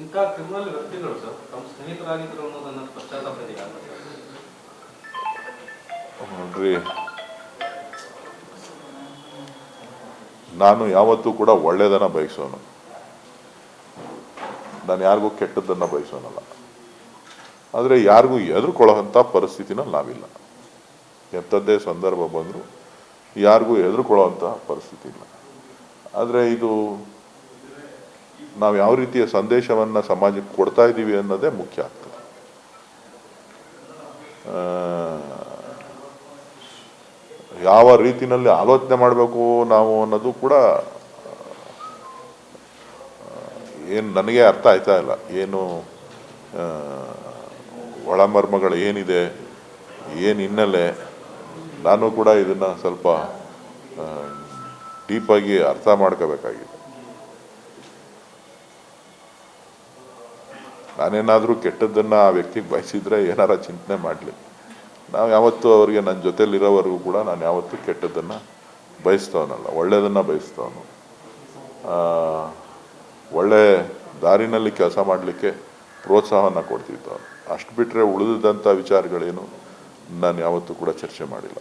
ಇಂಥ ಕ್ರಿಮಿನಲ್ ವ್ಯಕ್ತಿಗಳು ಸರ್, ತಮ್ಮ ಸ್ನೇಹಿತರಾಗಿದ್ರು ಅನ್ನೋದನ್ನ ಪಶ್ಚಾತ್ತಾಪ ನೋಡ್ರಿ. ನಾನು ಯಾವತ್ತೂ ಕೂಡ ಒಳ್ಳೆಯದನ್ನು ಬಯಸೋನು. ನಾನು ಯಾರಿಗೂ ಕೆಟ್ಟದ್ದನ್ನು ಬಯಸೋನಲ್ಲ. ಆದರೆ ಯಾರಿಗೂ ಎದುರುಕೊಳ್ಳೋಂತ ಪರಿಸ್ಥಿತಿನ ನಾವಿಲ್ಲ. ಎಂಥದ್ದೇ ಸಂದರ್ಭ ಬಂದರೂ ಯಾರಿಗೂ ಹೆದರ್ಕೊಳ್ಳೋವಂಥ ಪರಿಸ್ಥಿತಿ ಇಲ್ಲ. ಆದರೆ ಇದು ನಾವು ಯಾವ ರೀತಿಯ ಸಂದೇಶವನ್ನು ಸಮಾಜಕ್ಕೆ ಕೊಡ್ತಾ ಇದ್ದೀವಿ ಅನ್ನೋದೇ ಮುಖ್ಯ ಆಗ್ತದೆ. ಯಾವ ರೀತಿನಲ್ಲಿ ಆಲೋಚನೆ ಮಾಡಬೇಕು ನಾವು ಅನ್ನೋದು ಕೂಡ ಏನು ನನಗೆ ಅರ್ಥ ಆಯ್ತಾ ಇಲ್ಲ. ಏನು ಒಳಮರ್ಮಗಳು ಏನಿದೆ, ಏನು ಹಿನ್ನೆಲೆ, ನಾನು ಕೂಡ ಇದನ್ನು ಸ್ವಲ್ಪ ಡೀಪಾಗಿ ಅರ್ಥ ಮಾಡ್ಕೋಬೇಕಾಗಿದೆ. ನಾನೇನಾದರೂ ಕೆಟ್ಟದ್ದನ್ನು ಆ ವ್ಯಕ್ತಿಗೆ ಬಯಸಿದ್ರೆ ಏನಾರ ಚಿಂತನೆ ಮಾಡಲಿ. ನಾವು ಯಾವತ್ತೂ ಅವರಿಗೆ ನನ್ನ ಜೊತೆಲಿರೋವರೆಗೂ ಕೂಡ ನಾನು ಯಾವತ್ತೂ ಕೆಟ್ಟದ್ದನ್ನು ಬಯಸ್ತವನಲ್ಲ ಒಳ್ಳೆಯದನ್ನು ಬಯಸ್ತವನು. ಒಳ್ಳೆ ದಾರಿನಲ್ಲಿ ಕೆಲಸ ಮಾಡಲಿಕ್ಕೆ ಪ್ರೋತ್ಸಾಹವನ್ನು ಕೊಡ್ತಿತ್ತು ಅಷ್ಟು ಬಿಟ್ಟರೆ ಉಳಿದಂಥ ವಿಚಾರಗಳೇನು ನಾನು ಯಾವತ್ತೂ ಕೂಡ ಚರ್ಚೆ ಮಾಡಿಲ್ಲ.